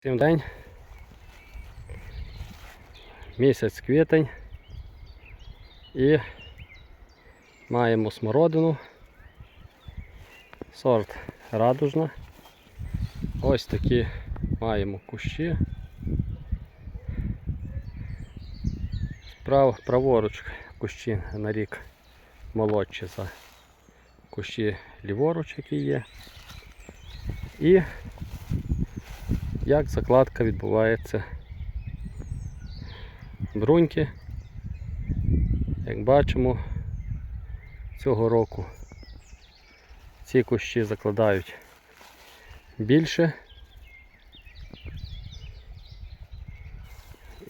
Всім день. Місяць квітень. І маємо смородину. Сорт радужна. Ось такі маємо кущі. Справ, праворуч кущі на рік молодші за кущі ліворуч, які є. І як закладка відбувається бруньки. Як бачимо, цього року ці кущі закладають більше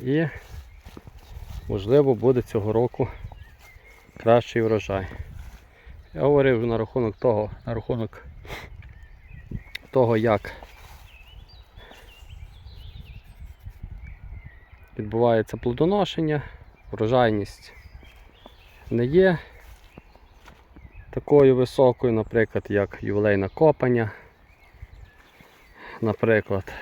і можливо буде цього року кращий врожай. Я говорив на рахунок того, на рахунок того, як відбувається плодоношення, врожайність не є такою високою, наприклад, як ювілейна копання. Наприклад.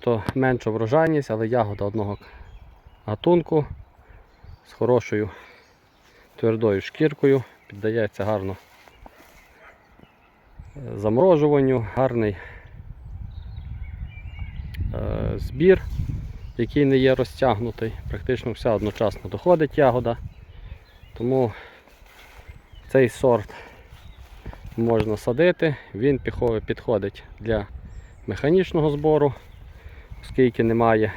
Тобто менша врожайність, але ягода одного гатунку з хорошою твердою шкіркою, піддається гарно е, заморожуванню, гарний е, збір, який не є розтягнутий. Практично вся одночасно доходить ягода. Тому цей сорт можна садити, він підходить для механічного збору, оскільки немає,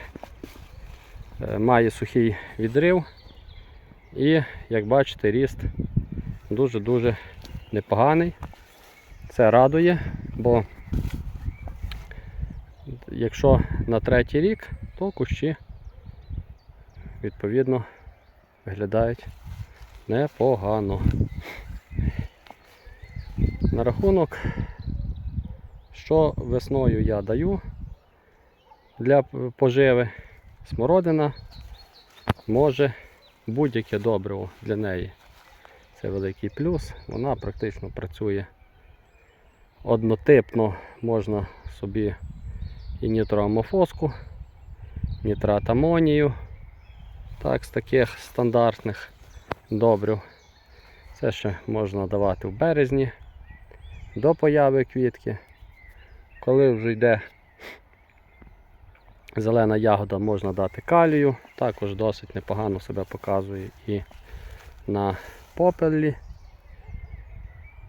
е, має сухий відрив. І, як бачите, ріст дуже-дуже непоганий. Це радує, бо якщо на третій рік, то кущі відповідно виглядають непогано. На рахунок, що весною я даю для поживи, смородина може будь-яке добриво для неї. Це великий плюс. Вона практично працює однотипно, можна собі і нітроамофоску, нітрат амонію. Так, з таких стандартних добрив. Це ще можна давати в березні до появи квітки. Коли вже йде зелена ягода, можна дати калію, також досить непогано себе показує і на попелі.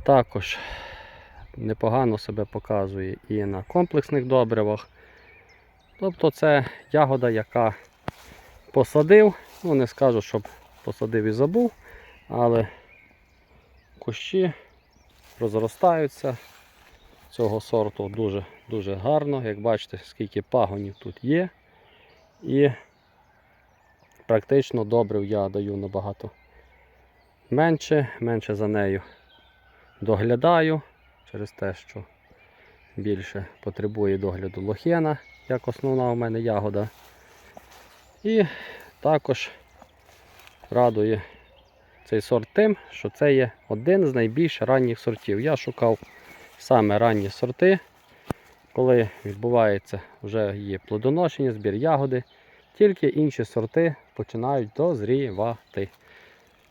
Також непогано себе показує і на комплексних добривах. Тобто це ягода, яка посадив, ну не скажу, щоб посадив і забув, але кущі розростаються. Цього сорту дуже дуже гарно. Як бачите, скільки пагонів тут є. І практично добрив я даю набагато менше, менше за нею доглядаю через те, що більше потребує догляду лохена, як основна у мене ягода. І також радує цей сорт тим, що це є один з найбільш ранніх сортів. Я шукав саме ранні сорти, коли відбувається вже є плодоношення, збір ягоди, тільки інші сорти починають дозрівати.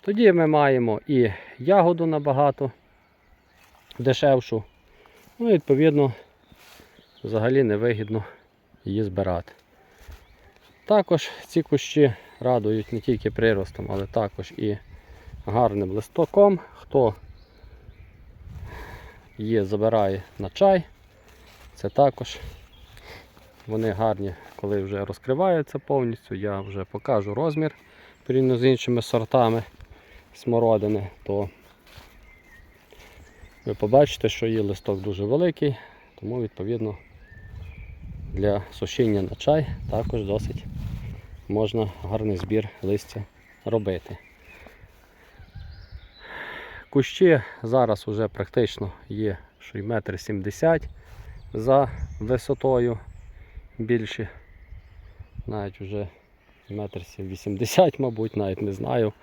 Тоді ми маємо і ягоду набагато дешевшу, ну і відповідно взагалі невигідно її збирати. Також ці кущі радують не тільки приростом, але також і гарним листоком. Хто її забирає на чай, це також вони гарні, коли вже розкриваються повністю. Я вже покажу розмір порівняно з іншими сортами смородини, то ви побачите, що її листок дуже великий, тому відповідно для сушіння на чай також досить можна гарний збір листя робити. Кущі зараз вже практично є, що й метр сімдесят за висотою більші. Навіть вже метр вісімдесят, мабуть, навіть не знаю.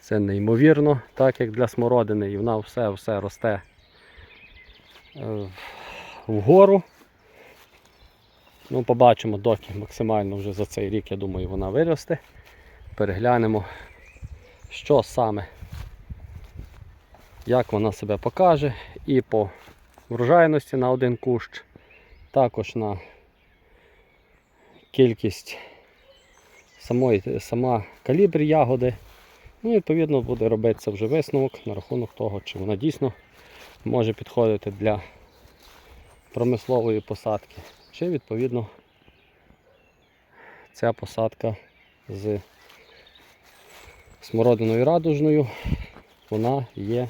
Це неймовірно, так як для смородини, і вона все-все росте е, вгору. Ну, побачимо, доки максимально вже за цей рік, я думаю, вона виросте. Переглянемо, що саме, як вона себе покаже. І по врожайності на один кущ, також на кількість самої, сама калібр ягоди. Ну, відповідно, буде робитися вже висновок на рахунок того, чи вона дійсно може підходити для промислової посадки, чи відповідно ця посадка з смородиною радужною, вона є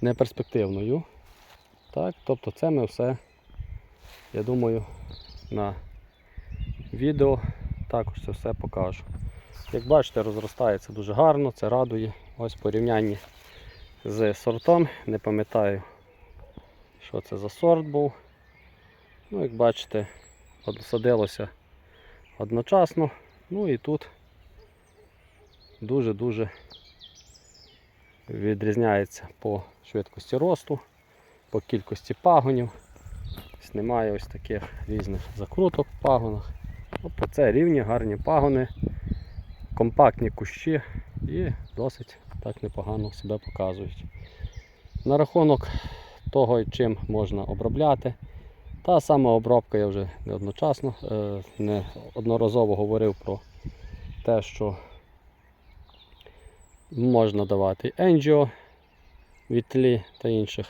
неперспективною. Так, тобто це ми все, я думаю, на відео також це все покажу. Як бачите, розростається дуже гарно, це радує. Ось в порівнянні з сортом. Не пам'ятаю, що це за сорт був. Ну, як бачите, садилося одночасно. Ну і тут дуже-дуже відрізняється по швидкості росту, по кількості пагонів. Ось Немає ось таких різних закруток в пагонах. Тобто це рівні, гарні пагони, компактні кущі і досить так непогано себе показують. На рахунок того, чим можна обробляти, та сама обробка я вже неодночасно, е, неодноразово говорив про те, що можна давати енджіо від та інших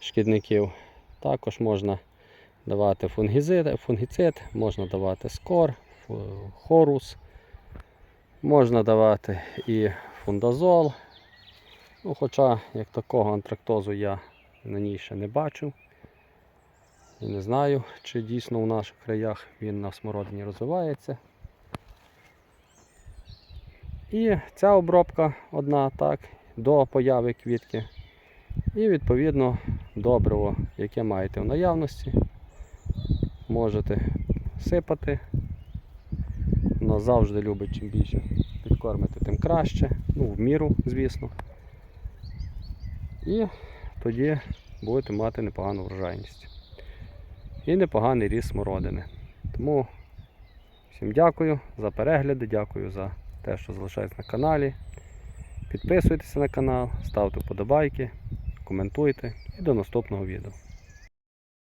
шкідників. Також можна давати фунгізид, фунгіцид, можна давати скор, хорус, можна давати і фундазол. Ну, хоча як такого антрактозу я на ній ще не бачив. І не знаю, чи дійсно в наших краях він на смородині розвивається. І ця обробка одна так, до появи квітки. І відповідно добриво, яке маєте в наявності, можете сипати. Воно завжди любить чим більше підкормити, тим краще. Ну, в міру, звісно. І тоді будете мати непогану врожайність. І непоганий ріст смородини. Тому всім дякую за перегляди, дякую за те, що залишаєтесь на каналі. Підписуйтеся на канал, ставте вподобайки, коментуйте і до наступного відео.